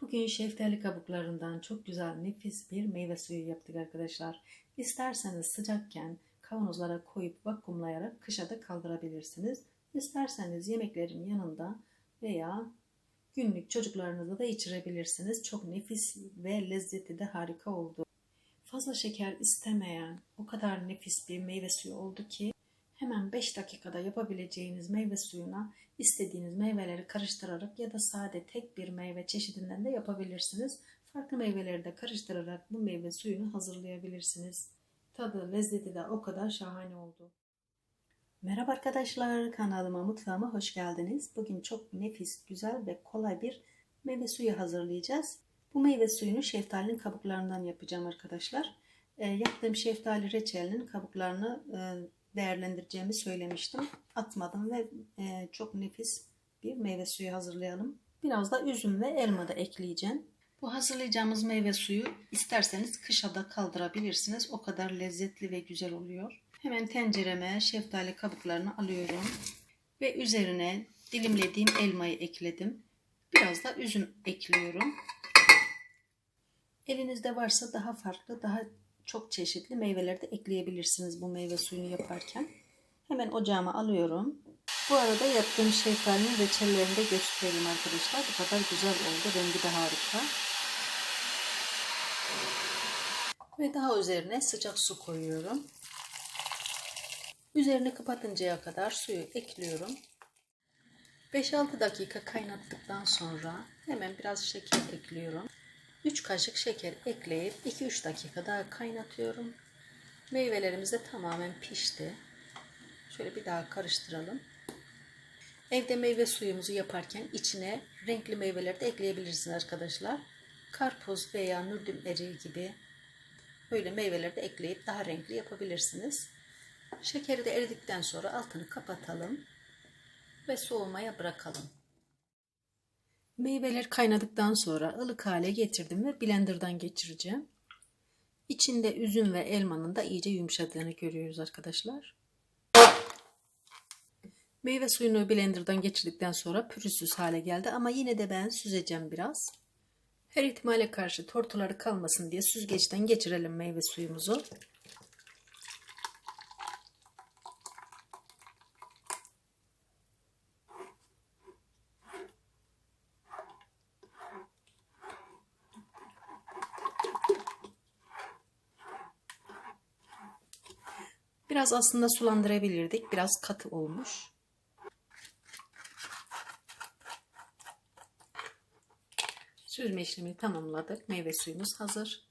Bugün şeftali kabuklarından çok güzel nefis bir meyve suyu yaptık arkadaşlar. İsterseniz sıcakken kavanozlara koyup vakumlayarak kışa da kaldırabilirsiniz. İsterseniz yemeklerin yanında veya günlük çocuklarınıza da içirebilirsiniz. Çok nefis ve lezzeti de harika oldu. Fazla şeker istemeyen o kadar nefis bir meyve suyu oldu ki hemen 5 dakikada yapabileceğiniz meyve suyuna istediğiniz meyveleri karıştırarak ya da sade tek bir meyve çeşidinden de yapabilirsiniz. Farklı meyveleri de karıştırarak bu meyve suyunu hazırlayabilirsiniz. Tadı, lezzeti de o kadar şahane oldu. Merhaba arkadaşlar, kanalıma mutfağıma hoş geldiniz. Bugün çok nefis, güzel ve kolay bir meyve suyu hazırlayacağız. Bu meyve suyunu şeftalinin kabuklarından yapacağım arkadaşlar. E, yaptığım şeftali reçelinin kabuklarını e, değerlendireceğimi söylemiştim. Atmadım ve e, çok nefis bir meyve suyu hazırlayalım. Biraz da üzüm ve elma da ekleyeceğim. Bu hazırlayacağımız meyve suyu isterseniz kışa da kaldırabilirsiniz. O kadar lezzetli ve güzel oluyor. Hemen tencereme şeftali kabuklarını alıyorum. Ve üzerine dilimlediğim elmayı ekledim. Biraz da üzüm ekliyorum. Elinizde varsa daha farklı, daha çok çeşitli meyveler de ekleyebilirsiniz bu meyve suyunu yaparken. Hemen ocağıma alıyorum. Bu arada yaptığım şeftalinin reçellerini de göstereyim arkadaşlar. Bu kadar güzel oldu. Rengi de harika. Ve daha üzerine sıcak su koyuyorum. Üzerini kapatıncaya kadar suyu ekliyorum. 5-6 dakika kaynattıktan sonra hemen biraz şeker ekliyorum. 3 kaşık şeker ekleyip 2-3 dakika daha kaynatıyorum. Meyvelerimiz de tamamen pişti. Şöyle bir daha karıştıralım. Evde meyve suyumuzu yaparken içine renkli meyveler de ekleyebilirsiniz arkadaşlar. Karpuz veya nurdüm eriği gibi böyle meyveler de ekleyip daha renkli yapabilirsiniz. Şekeri de eridikten sonra altını kapatalım ve soğumaya bırakalım. Meyveler kaynadıktan sonra ılık hale getirdim ve blenderdan geçireceğim. İçinde üzüm ve elmanın da iyice yumuşadığını görüyoruz arkadaşlar. Meyve suyunu blenderdan geçirdikten sonra pürüzsüz hale geldi ama yine de ben süzeceğim biraz. Her ihtimale karşı tortuları kalmasın diye süzgeçten geçirelim meyve suyumuzu. Biraz aslında sulandırabilirdik. Biraz katı olmuş. Süzme işlemini tamamladık. Meyve suyumuz hazır.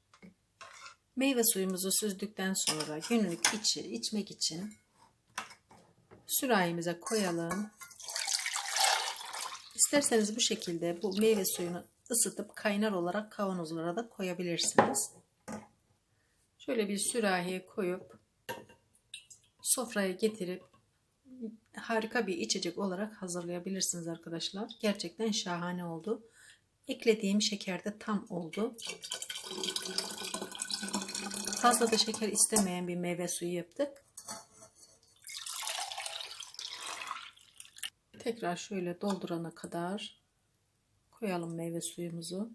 Meyve suyumuzu süzdükten sonra günlük içi, içmek için sürahimize koyalım. İsterseniz bu şekilde bu meyve suyunu ısıtıp kaynar olarak kavanozlara da koyabilirsiniz. Şöyle bir sürahiye koyup sofraya getirip harika bir içecek olarak hazırlayabilirsiniz arkadaşlar. Gerçekten şahane oldu. Eklediğim şeker de tam oldu. Fazla da şeker istemeyen bir meyve suyu yaptık. Tekrar şöyle doldurana kadar koyalım meyve suyumuzu.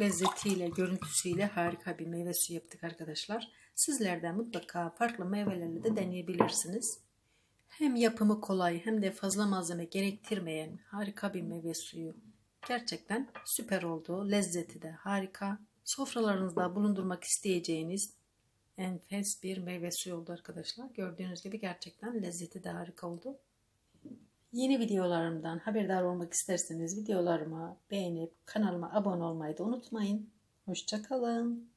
Lezzetiyle, görüntüsüyle harika bir meyve suyu yaptık arkadaşlar. Sizlerden mutlaka farklı meyvelerle de deneyebilirsiniz. Hem yapımı kolay hem de fazla malzeme gerektirmeyen harika bir meyve suyu. Gerçekten süper oldu. Lezzeti de harika. Sofralarınızda bulundurmak isteyeceğiniz enfes bir meyve suyu oldu arkadaşlar. Gördüğünüz gibi gerçekten lezzeti de harika oldu. Yeni videolarımdan haberdar olmak isterseniz videolarımı beğenip kanalıma abone olmayı da unutmayın. Hoşçakalın.